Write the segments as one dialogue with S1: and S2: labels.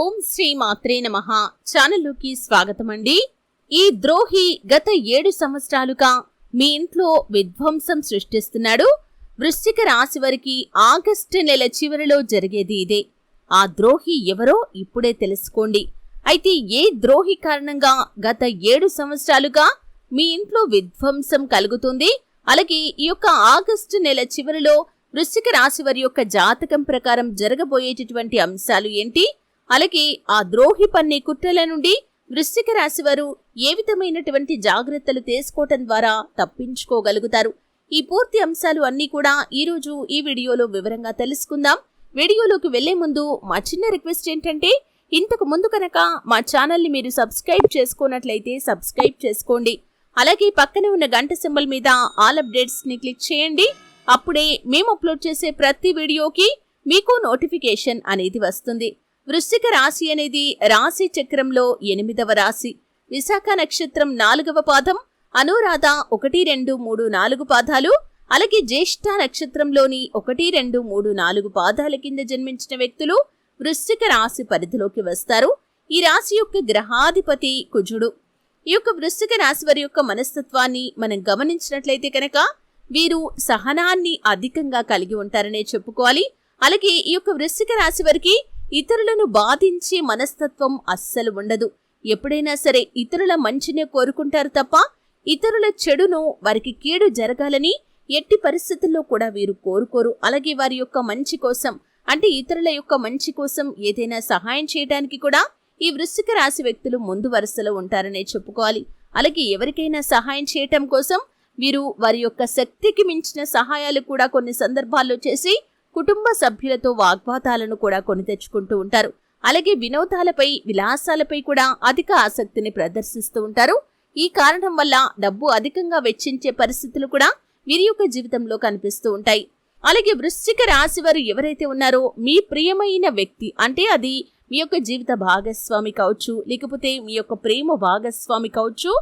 S1: ఓం శ్రీ మాత్రే నమ. ఛానల్లోకి స్వాగతం అండి ఈ ద్రోహి గత ఏడు సంవత్సరాలుగా మీ ఇంట్లో విధ్వంసం సృష్టిస్తున్నాడు. వృశ్చిక రాశి వారికి ఆగస్టు నెల చివరిలో జరిగేది ఇదే. ఆ ద్రోహి ఎవరో ఇప్పుడే తెలుసుకోండి. అయితే ఏ ద్రోహి కారణంగా గత ఏడు సంవత్సరాలుగా మీ ఇంట్లో విధ్వంసం కలుగుతుంది? అలాగే ఈ యొక్క ఆగస్టు నెల చివరిలో వృశ్చిక రాశి వారి యొక్క జాతకం ప్రకారం జరగబోయేటటువంటి అంశాలు ఏంటి? అలాగే ఆ ద్రోహి పన్నే కుట్రల నుండి వృశ్చిక రాశి వారు ఏ విధమైనటువంటి జాగ్రత్తలు తీసుకోవటం ద్వారా తప్పించుకోగలుగుతారు? ఈ పూర్తి అంశాలు అన్నీ కూడా ఈ రోజు ఈ వీడియోలో వివరంగా తెలుసుకుందాం. వీడియోలోకి వెళ్ళే ముందు మా చిన్న రిక్వెస్ట్ ఏంటంటే ఇంతకు ముందు కనుక మా ఛానల్ని మీరు సబ్స్క్రైబ్ చేసుకున్నట్లయితే సబ్స్క్రైబ్ చేసుకోండి. అలాగే పక్కనే ఉన్న గంట సింబల్ మీద ఆల్ అప్డేట్స్ని క్లిక్ చేయండి. అప్పుడే మేము అప్లోడ్ చేసే ప్రతి వీడియోకి మీకు నోటిఫికేషన్ అనేది వస్తుంది. వృశ్చిక రాశి అనేది రాశి చక్రంలో ఎనిమిదవ రాశి. విశాఖ నక్షత్రం నాలుగవ పాదం అనురాధ ఒకటి రెండు మూడు నాలుగు పాదాలు అలాగే జ్యేష్ఠ నక్షత్రంలోని ఒకటి రెండు మూడు నాలుగు పాదాల కింద జన్మించిన వ్యక్తులు వృశ్చిక రాశి పరిధిలోకి వస్తారు. ఈ రాశి యొక్క గ్రహాధిపతి కుజుడు. ఈ యొక్క వృశ్చిక రాశి వారి యొక్క మనస్తత్వాన్ని మనం గమనించినట్లయితే కనుక వీరు సహనాన్ని అధికంగా కలిగి ఉంటారనే చెప్పుకోవాలి. అలాగే ఈ యొక్క వృశ్చిక రాశి వారికి ఇతరులను బాధించే మనస్తత్వం అస్సలు ఉండదు. ఎప్పుడైనా సరే ఇతరుల మంచినే కోరుకుంటారు తప్ప ఇతరుల చెడును వారికి కీడు జరగాలని ఎట్టి పరిస్థితుల్లో కూడా వీరు కోరుకోరు. అలాగే వారి యొక్క మంచి కోసం అంటే ఇతరుల యొక్క మంచి కోసం ఏదైనా సహాయం చేయడానికి కూడా ఈ వృశ్చిక రాశి వ్యక్తులు ముందు వరుసలో ఉంటారనే చెప్పుకోవాలి. అలాగే ఎవరికైనా సహాయం చేయటం కోసం వీరు వారి యొక్క శక్తికి మించిన సహాయాలు కూడా కొన్ని సందర్భాల్లో చేసి కుటుంబ సభ్యులతో వాగ్వాదాలను కూడా కొని తెచ్చుకుంటూ ఉంటారు. అలాగే వినోదాలపై విలాసాలపై కూడా అధిక ఆసక్తిని ప్రదర్శిస్తూ ఉంటారు. ఈ కారణం వల్ల డబ్బు అధికంగా వెచ్చించే పరిస్థితులు కూడా వీరి యొక్క జీవితంలో కనిపిస్తూ ఉంటాయి. అలాగే వృశ్చిక రాశి వారు ఎవరైతే ఉన్నారో మీ ప్రియమైన వ్యక్తి అంటే అది మీ యొక్క జీవిత భాగస్వామి కావచ్చు లేకపోతే మీ యొక్క ప్రేమ భాగస్వామి కావచ్చు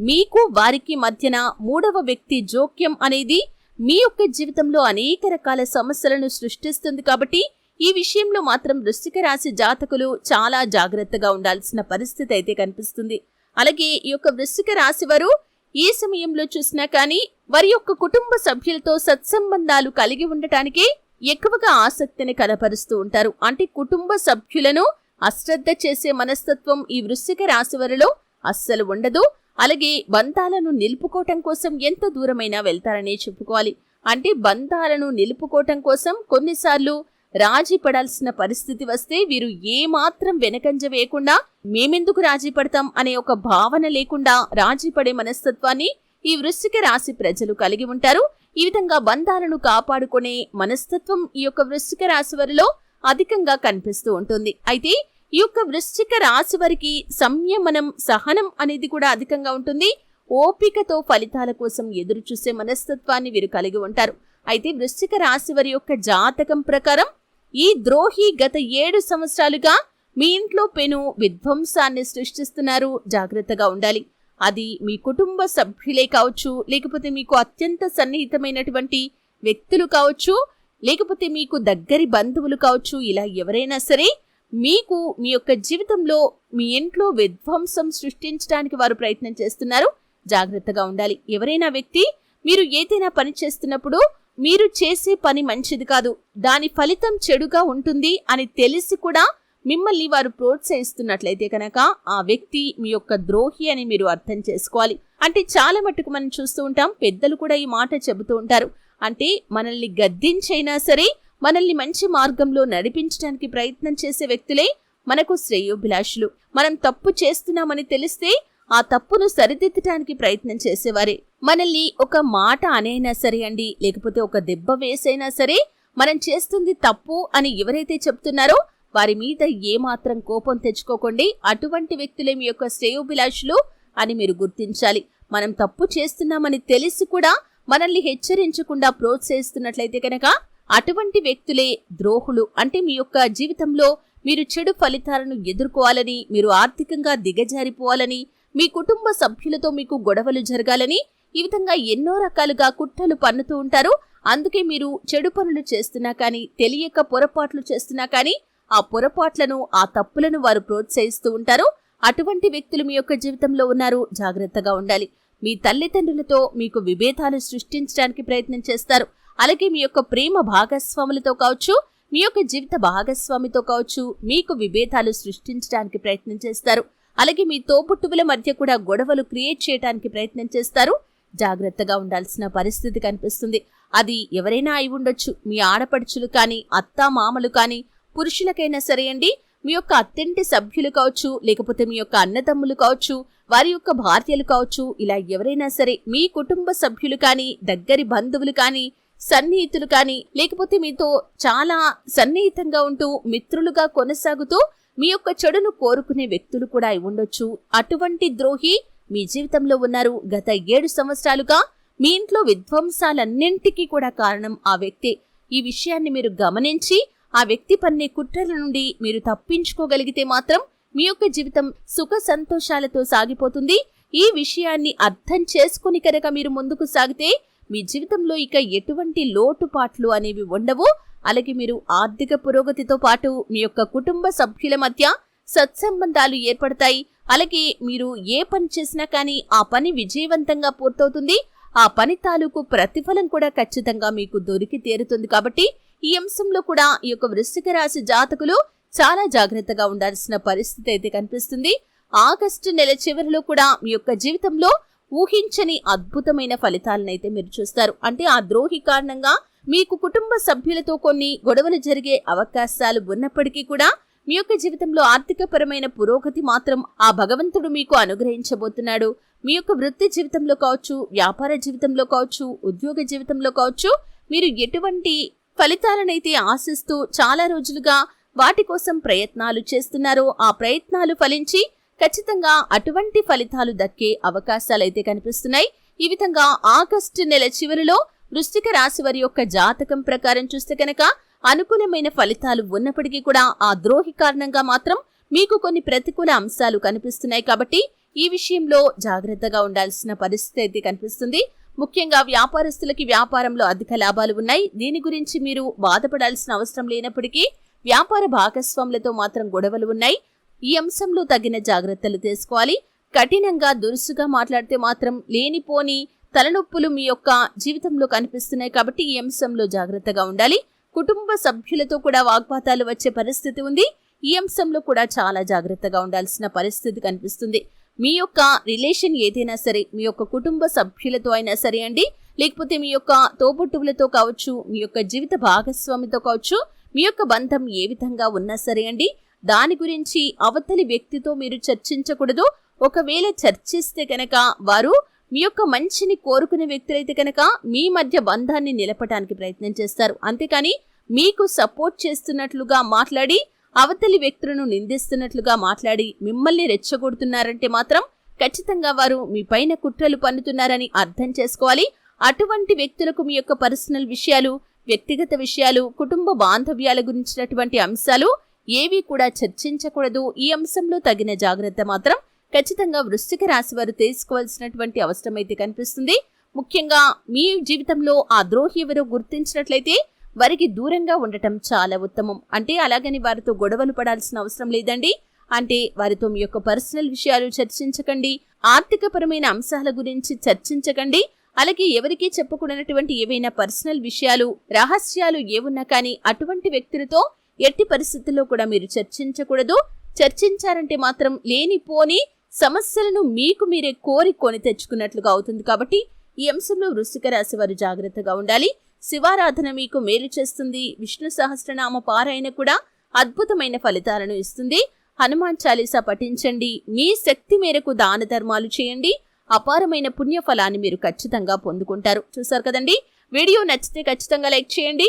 S1: మీకు వారికి మధ్యన మూడవ వ్యక్తి జోక్యం అనేది మీ యొక్క జీవితంలో అనేక రకాల సమస్యలను సృష్టిస్తుంది కాబట్టి ఈ విషయంలో మాత్రం వృశ్చిక రాశి జాతకులు చాలా జాగ్రత్తగా ఉండాల్సిన పరిస్థితి అయితే కనిపిస్తుంది. అలాగే ఈ యొక్క వృశ్చిక రాశి వారు ఏ సమయంలో చూసినా కానీ వారి యొక్క కుటుంబ సభ్యులతో సత్సంబంధాలు కలిగి ఉండటానికి ఎక్కువగా ఆసక్తిని కనపరుస్తూ ఉంటారు. అంటే కుటుంబ సభ్యులను అశ్రద్ధ చేసే మనస్తత్వం ఈ వృశ్చిక రాశి వారిలో అస్సలు ఉండదు. అలాగే బంధాలను నిలుపుకోవటం కోసం ఎంత దూరమైనా వెళ్తారనే చెప్పుకోవాలి. అంటే బంధాలను నిలుపుకోవటం కోసం కొన్నిసార్లు రాజీ పడాల్సిన పరిస్థితి వస్తే వీరు ఏమాత్రం వెనకంజ వేయకుండా మేమెందుకు రాజీ పడతాం అనే ఒక భావన లేకుండా రాజీ పడే మనస్తత్వాన్ని ఈ వృశ్చిక రాశి ప్రజలు కలిగి ఉంటారు. ఈ విధంగా బంధాలను కాపాడుకునే మనస్తత్వం ఈ యొక్క వృశ్చిక రాశి వారిలో అధికంగా కనిపిస్తూ ఉంటుంది. అయితే ఈ యొక్క వృశ్చిక రాశి వారికి సంయమనం సహనం అనేది కూడా అధికంగా ఉంటుంది. ఓపికతో ఫలితాల కోసం ఎదురు చూసే మనస్తత్వాన్ని వీరు కలిగి ఉంటారు. అయితే వృశ్చిక రాశి వారి యొక్క జాతకం ప్రకారం ఈ ద్రోహి గత ఏడు సంవత్సరాలుగా మీ ఇంట్లో పెను విధ్వంసాన్ని సృష్టిస్తున్నారు. జాగ్రత్తగా ఉండాలి. అది మీ కుటుంబ సభ్యులే కావచ్చు లేకపోతే మీకు అత్యంత సన్నిహితమైనటువంటి వ్యక్తులు కావచ్చు లేకపోతే మీకు దగ్గరి బంధువులు కావచ్చు ఇలా ఎవరైనా సరే మీకు మీ యొక్క జీవితంలో మీ ఇంట్లో విధ్వంసం సృష్టించడానికి వారు ప్రయత్నం చేస్తున్నారు. జాగ్రత్తగా ఉండాలి. ఎవరైనా వ్యక్తి మీరు ఏదైనా పని చేస్తున్నప్పుడు మీరు చేసే పని మంచిది కాదు. దాని ఫలితం చెడుగా ఉంటుంది అని తెలిసి కూడా మిమ్మల్ని వారు ప్రోత్సహిస్తున్నట్లయితే కనుక ఆ వ్యక్తి మీ యొక్క ద్రోహి అని మీరు అర్థం చేసుకోవాలి. అంటే చాలా మట్టుకు మనం చూస్తూ ఉంటాం. పెద్దలు కూడా ఈ మాట చెబుతూ ఉంటారు. అంటే మనల్ని గద్దించైనా సరే మనల్ని మంచి మార్గంలో నడిపించడానికి ప్రయత్నం చేసే వ్యక్తులే మనకు శ్రేయోభిలాషులు. మనం తప్పు చేస్తున్నామని తెలిస్తే ఆ తప్పును సరిదిద్దటానికి ప్రయత్నం చేసేవారే. మనల్ని ఒక మాట అనైనా సరే అండి లేకపోతే ఒక దెబ్బ వేసైనా సరే మనం చేస్తుంది తప్పు అని ఎవరైతే చెప్తున్నారో వారి మీద ఏమాత్రం కోపం తెచ్చుకోకండి. అటువంటి వ్యక్తులే మీ యొక్క శ్రేయోభిలాషులు అని మీరు గుర్తించాలి. మనం తప్పు చేస్తున్నామని తెలిసి కూడా మనల్ని హెచ్చరించకుండా ప్రోత్సహిస్తున్నట్లయితే కనుక అటువంటి వ్యక్తులే ద్రోహులు. అంటే మీ యొక్క జీవితంలో మీరు చెడు ఫలితాలను ఎదుర్కోవాలని మీరు ఆర్థికంగా దిగజారిపోవాలని మీ కుటుంబ సభ్యులతో మీకు గొడవలు జరగాలని ఈ విధంగా ఎన్నో రకాలుగా కుట్రలు పన్నుతూ ఉంటారు. అందుకే మీరు చెడు పనులు చేస్తున్నా కానీ తెలియక పొరపాట్లు చేస్తున్నా కానీ ఆ పొరపాట్లను ఆ తప్పులను వారు ప్రోత్సహిస్తూ ఉంటారు. అటువంటి వ్యక్తులు మీ యొక్క జీవితంలో ఉన్నారు. జాగ్రత్తగా ఉండాలి. మీ తల్లిదండ్రులతో మీకు విభేదాలు సృష్టించడానికి ప్రయత్నం చేస్తారు. అలాగే మీ యొక్క ప్రేమ భాగస్వాములతో కావచ్చు మీ యొక్క జీవిత భాగస్వామితో కావచ్చు మీకు విభేదాలు సృష్టించడానికి ప్రయత్నం చేస్తారు. అలాగే మీ తోపుట్టువుల మధ్య కూడా గొడవలు క్రియేట్ చేయడానికి ప్రయత్నం చేస్తారు. జాగ్రత్తగా ఉండాల్సిన పరిస్థితి కనిపిస్తుంది. అది ఎవరైనా అయి ఉండొచ్చు. మీ ఆడపడుచులు కానీ అత్తా మామలు కానీ పురుషులకైనా సరే అండి మీ యొక్క అత్తింటి సభ్యులు కావచ్చు లేకపోతే మీ యొక్క అన్నదమ్ములు కావచ్చు వారి యొక్క భార్యలు కావచ్చు ఇలా ఎవరైనా సరే మీ కుటుంబ సభ్యులు కానీ దగ్గరి బంధువులు కానీ సన్నిహితులు కానీ లేకపోతే మీతో చాలా సన్నిహితంగా ఉంటూ మిత్రులుగా కొనసాగుతూ మీ యొక్క చెడును కోరుకునే వ్యక్తులు కూడా అయి ఉండొచ్చు. అటువంటి ద్రోహి మీ జీవితంలో ఉన్నారు. గత ఏడు సంవత్సరాలుగా మీ ఇంట్లో విధ్వంసాలన్నింటికీ కూడా కారణం ఆ వ్యక్తి. ఈ విషయాన్ని మీరు గమనించి ఆ వ్యక్తి పన్నే కుట్రల నుండి మీరు తప్పించుకోగలిగితే మాత్రం మీ యొక్క జీవితం సుఖ సంతోషాలతో సాగిపోతుంది. ఈ విషయాన్ని అర్థం చేసుకుని కనుక మీరు ముందుకు సాగితే మీ జీవితంలో ఇక ఎటువంటి లోటుపాట్లు అనేవి ఉండవు. అలాగే మీరు ఆర్థిక పురోగతితో పాటు మీ యొక్క కుటుంబ సభ్యుల మధ్య సత్సంబంధాలు ఏర్పడతాయి. అలాగే మీరు ఏ పని చేసినా కానీ ఆ పని విజయవంతంగా పూర్తవుతుంది. ఆ పని తాలూకు ప్రతిఫలం కూడా ఖచ్చితంగా మీకు దొరికి తీరుతుంది. కాబట్టి ఈ అంశంలో కూడా ఈ యొక్క వృశ్చిక రాశి జాతకులు చాలా జాగ్రత్తగా ఉండాల్సిన పరిస్థితి అయితే కనిపిస్తుంది. ఆగస్టు నెల చివరిలో కూడా మీ యొక్క జీవితంలో ఊహించని అద్భుతమైన ఫలితాలనైతే మీరు చూస్తారు. అంటే ఆ ద్రోహి కారణంగా మీకు కుటుంబ సభ్యులతో కొన్ని గొడవలు జరిగే అవకాశాలు ఉన్నప్పటికీ కూడా మీ యొక్క జీవితంలో ఆర్థికపరమైన పురోగతి మాత్రం ఆ భగవంతుడు మీకు అనుగ్రహించబోతున్నాడు. మీ యొక్క వృత్తి జీవితంలో కావచ్చు వ్యాపార జీవితంలో కావచ్చు ఉద్యోగ జీవితంలో కావచ్చు మీరు ఎటువంటి ఫలితాలనైతే ఆశిస్తూ చాలా రోజులుగా వాటి కోసం ప్రయత్నాలు చేస్తున్నారో ఆ ప్రయత్నాలు ఫలించి ఖచ్చితంగా అటువంటి ఫలితాలు దక్కే అవకాశాలైతే కనిపిస్తున్నాయి. ఈ విధంగా ఆగస్టు నెల చివరిలో వృశ్చిక రాశి వారి యొక్క జాతకం ప్రకారం చూస్తే కనుక అనుకూలమైన ఫలితాలు ఉన్నప్పటికీ కూడా ఆ ద్రోహి కారణంగా మాత్రం మీకు కొన్ని ప్రతికూల అంశాలు కనిపిస్తున్నాయి కాబట్టి ఈ విషయంలో జాగ్రత్తగా ఉండాల్సిన పరిస్థితి అయితే కనిపిస్తుంది. ముఖ్యంగా వ్యాపారస్తులకి వ్యాపారంలో అధిక లాభాలు ఉన్నాయి. దీని గురించి మీరు బాధపడాల్సిన అవసరం లేనప్పటికీ వ్యాపార భాగస్వాములతో మాత్రం గొడవలు ఉన్నాయి. ఈ అంశంలో తగిన జాగ్రత్తలు తీసుకోవాలి. కఠినంగా దురుసుగా మాట్లాడితే మాత్రం లేనిపోని తలనొప్పులు మీ యొక్క జీవితంలో కనిపిస్తున్నాయి కాబట్టి ఈ అంశంలో జాగ్రత్తగా ఉండాలి. కుటుంబ సభ్యులతో కూడా వాగ్వాతాలు వచ్చే పరిస్థితి ఉంది. ఈ అంశంలో కూడా చాలా జాగ్రత్తగా ఉండాల్సిన పరిస్థితి కనిపిస్తుంది. మీ యొక్క రిలేషన్ ఏదైనా సరే మీ యొక్క కుటుంబ సభ్యులతో అయినా సరే అండి లేకపోతే మీ యొక్క తోబుట్టువులతో కావచ్చు మీ యొక్క జీవిత భాగస్వామితో కావచ్చు మీ యొక్క బంధం ఏ విధంగా ఉన్నా సరే అండి దాని గురించి అవతలి వ్యక్తితో మీరు చర్చించకూడదు. ఒకవేళ చర్చిస్తే కనుక వారు మీ యొక్క మంచిని కోరుకునే వ్యక్తులైతే కనుక మీ మధ్య బంధాన్ని నిలపటానికి ప్రయత్నం చేస్తారు. అంతేకాని మీకు సపోర్ట్ చేస్తున్నట్లుగా మాట్లాడి అవతలి వ్యక్తులను నిందిస్తున్నట్లుగా మాట్లాడి మిమ్మల్ని రెచ్చగొడుతున్నారంటే మాత్రం ఖచ్చితంగా వారు మీ పైన కుట్రలు పన్నుతున్నారని అర్థం చేసుకోవాలి. అటువంటి వ్యక్తులకు మీ యొక్క పర్సనల్ విషయాలు వ్యక్తిగత విషయాలు కుటుంబ బాంధవ్యాల గురించినటువంటి అంశాలు ఏవీ కూడా చర్చించకూడదు. ఈ అంశంలో తగిన జాగ్రత్త మాత్రం ఖచ్చితంగా వృశ్చిక రాశి వారు తీసుకోవాల్సినటువంటి అవసరం అయితే కనిపిస్తుంది. ముఖ్యంగా మీ జీవితంలో ఆ ద్రోహి ఎవరో గుర్తించినట్లయితే వారికి దూరంగా ఉండటం చాలా ఉత్తమం. అంటే అలాగని వారితో గొడవలు పడాల్సిన అవసరం లేదండి. అంటే వారితో మీ యొక్క పర్సనల్ విషయాలు చర్చించకండి. ఆర్థికపరమైన అంశాల గురించి చర్చించకండి. అలాగే ఎవరికీ చెప్పకూడనటువంటి ఏవైనా పర్సనల్ విషయాలు రహస్యాలు ఏవున్నా కానీ అటువంటి వ్యక్తులతో ఎట్టి పరిస్థితుల్లో కూడా మీరు చర్చించకూడదు. చర్చించారంటే మాత్రం లేనిపోని సమస్యలను మీకు మీరే కోరి కొని తెచ్చుకున్నట్లుగా అవుతుంది కాబట్టి ఈ అంశంలో వృశ్చిక రాశి వారు జాగ్రత్తగా ఉండాలి. శివారాధన మీకు మేలు చేస్తుంది. విష్ణు సహస్రనామ పారాయణ కూడా అద్భుతమైన ఫలితాలను ఇస్తుంది. హనుమాన్ చాలీసా పఠించండి. మీ శక్తి మేరకు దాన ధర్మాలు చేయండి. అపారమైన పుణ్యఫలాన్ని మీరు ఖచ్చితంగా పొందుకుంటారు. చూసారు కదండి? వీడియో నచ్చితే ఖచ్చితంగా లైక్ చేయండి.